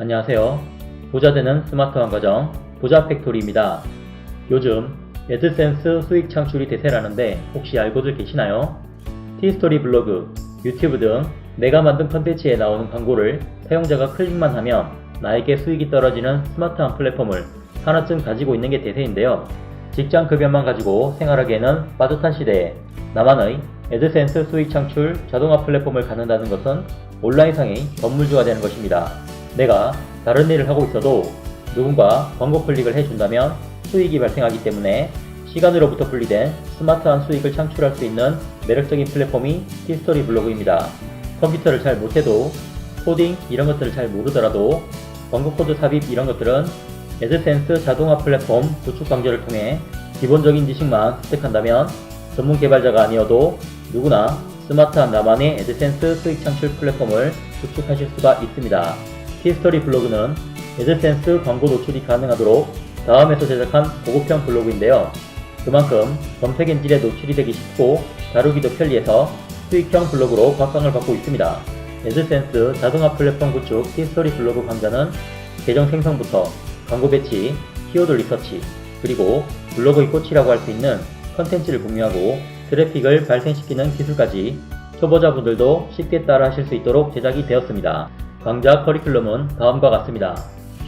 안녕하세요. 부자 되는 스마트한 가정 부자 팩토리입니다. 요즘 애드센스 수익 창출이 대세라는데 혹시 알고들 계시나요? 티스토리 블로그, 유튜브 등 내가 만든 컨텐츠에 나오는 광고를 사용자가 클릭만 하면 나에게 수익이 떨어지는 스마트한 플랫폼을 하나쯤 가지고 있는 게 대세인데요. 직장 급여만 가지고 생활하기에는 빠듯한 시대에 나만의 애드센스 수익 창출 자동화 플랫폼을 갖는다는 것은 온라인상의 건물주가 되는 것입니다. 내가 다른 일을 하고 있어도 누군가 광고 클릭을 해준다면 수익이 발생하기 때문에 시간으로부터 분리된 스마트한 수익을 창출할 수 있는 매력적인 플랫폼이 티스토리 블로그입니다. 컴퓨터를 잘 못해도 코딩 이런 것들을 잘 모르더라도 광고 코드 삽입 이런 것들은 애드센스 자동화 플랫폼 구축 강좌를 통해 기본적인 지식만 습득한다면 전문 개발자가 아니어도 누구나 스마트한 나만의 애드센스 수익 창출 플랫폼을 구축하실 수가 있습니다. 티스토리 블로그는 애드센스 광고 노출이 가능하도록 다음에서 제작한 고급형 블로그인데요. 그만큼 검색 엔진에 노출이 되기 쉽고 다루기도 편리해서 수익형 블로그로 각광을 받고 있습니다. 애드센스 자동화 플랫폼 구축 티스토리 블로그 강좌는 계정 생성부터 광고 배치, 키워드 리서치, 그리고 블로그의 꽃이라고 할 수 있는 컨텐츠를 공유하고 트래픽을 발생시키는 기술까지 초보자분들도 쉽게 따라 하실 수 있도록 제작이 되었습니다. 강좌 커리큘럼은 다음과 같습니다.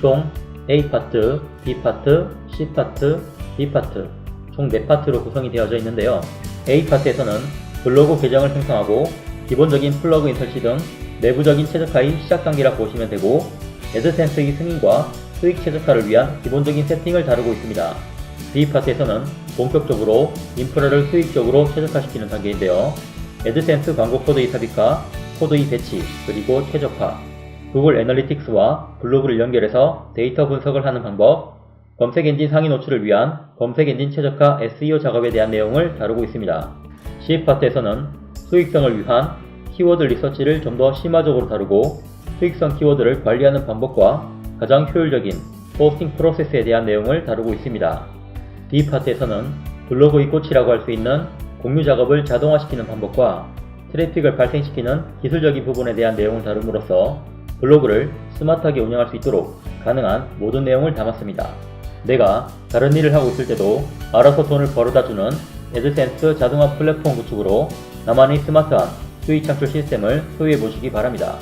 총 A파트, B파트, C파트, D파트 총 4파트로 구성이 되어져 있는데요. A파트에서는 블로그 계정을 생성하고 기본적인 플러그인 설치 등 내부적인 최적화의 시작 단계라 보시면 되고 애드센스의 승인과 수익 최적화를 위한 기본적인 세팅을 다루고 있습니다. B파트에서는 본격적으로 인프라를 수익적으로 최적화시키는 단계인데요. 애드센스 광고 코드의 삽입과 코드의 배치, 그리고 최적화, 구글 애널리틱스와 블로그를 연결해서 데이터 분석을 하는 방법, 검색 엔진 상위 노출을 위한 검색 엔진 최적화 SEO 작업에 대한 내용을 다루고 있습니다. C파트에서는 수익성을 위한 키워드 리서치를 좀 더 심화적으로 다루고 수익성 키워드를 관리하는 방법과 가장 효율적인 포스팅 프로세스에 대한 내용을 다루고 있습니다. D파트에서는 블로그의 꽃이라고 할 수 있는 공유 작업을 자동화시키는 방법과 트래픽을 발생시키는 기술적인 부분에 대한 내용을 다룸으로써 블로그를 스마트하게 운영할 수 있도록 가능한 모든 내용을 담았습니다. 내가 다른 일을 하고 있을 때도 알아서 돈을 벌어다 주는 애드센스 자동화 플랫폼 구축으로 나만의 스마트한 수익 창출 시스템을 소유해 보시기 바랍니다.